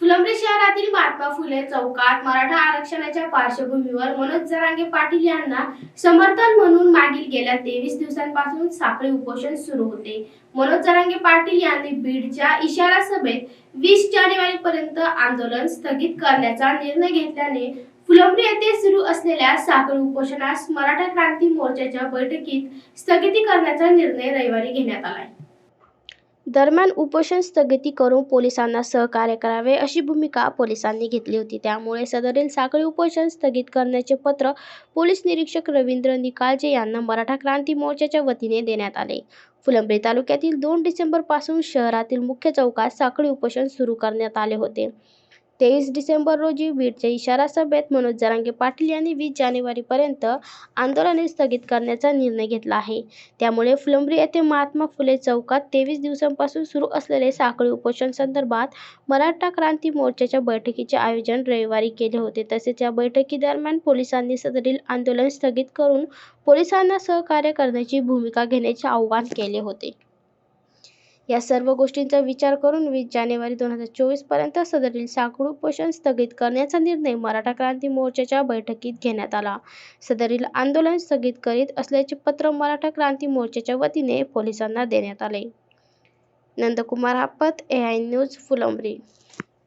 फुलंब्री शहरातील महात्मा फुले चौकात मराठा आरक्षणाच्या पार्श्वभूमीवर मनोज जरांगे पाटील यांना समर्थन म्हणून मागील गेल्या तेवीस दिवसांपासून साखळी उपोषण सुरू होते. मनोज जरांगे पाटील यांनी बीडच्या इशारा सभेत वीस जानेवारी पर्यंत आंदोलन स्थगित करण्याचा निर्णय घेतल्याने फुलंब्री येथे सुरू असलेल्या साखळी उपोषणास मराठा क्रांती मोर्चाच्या बैठकीत स्थगिती करण्याचा निर्णय रविवारी घेण्यात आलाय. दरम्यान उपोषण स्थगिती करून पोलिसांना सहकार्य करावे अशी भूमिका पोलिसांनी घेतली होती. त्यामुळे सदरील साखळी उपोषण स्थगित करण्याचे पत्र पोलीस निरीक्षक रवींद्र निकाळजे यांना मराठा क्रांती मोर्चाच्या वतीने देण्यात आले. फुलंब्री तालुक्यातील दोन डिसेंबरपासून शहरातील मुख्य चौकात साखळी उपोषण सुरू करण्यात आले होते. तेवीस डिसेंबर रोजी बीडच्या इशारा सभेत मनोज जरांगे पाटील यांनी वीस जानेवारीपर्यंत आंदोलने स्थगित करण्याचा निर्णय घेतला आहे. त्यामुळे फुलंब्री येथे महात्मा फुले चौकात तेवीस दिवसांपासून सुरू असलेले साखळी उपोषण संदर्भात मराठा क्रांती मोर्चाच्या बैठकीचे आयोजन रविवारी केले होते. तसेच या बैठकीदरम्यान पोलिसांनी सदरील आंदोलन स्थगित करून पोलिसांना सहकार्य करण्याची भूमिका घेण्याचे आवाहन केले होते. या सर्व गोष्टींचा विचार करून वीस जानेवारी दोन हजार चोवीसपर्यंत सदरील साखळी उपोषण स्थगित करण्याचा निर्णय मराठा क्रांती मोर्चाच्या बैठकीत घेण्यात आला. सदरील आंदोलन स्थगित करीत असल्याचे पत्र मराठा क्रांती मोर्चाच्या वतीने पोलिसांना देण्यात आले. Nandkumar Hapat A I news Phulambri.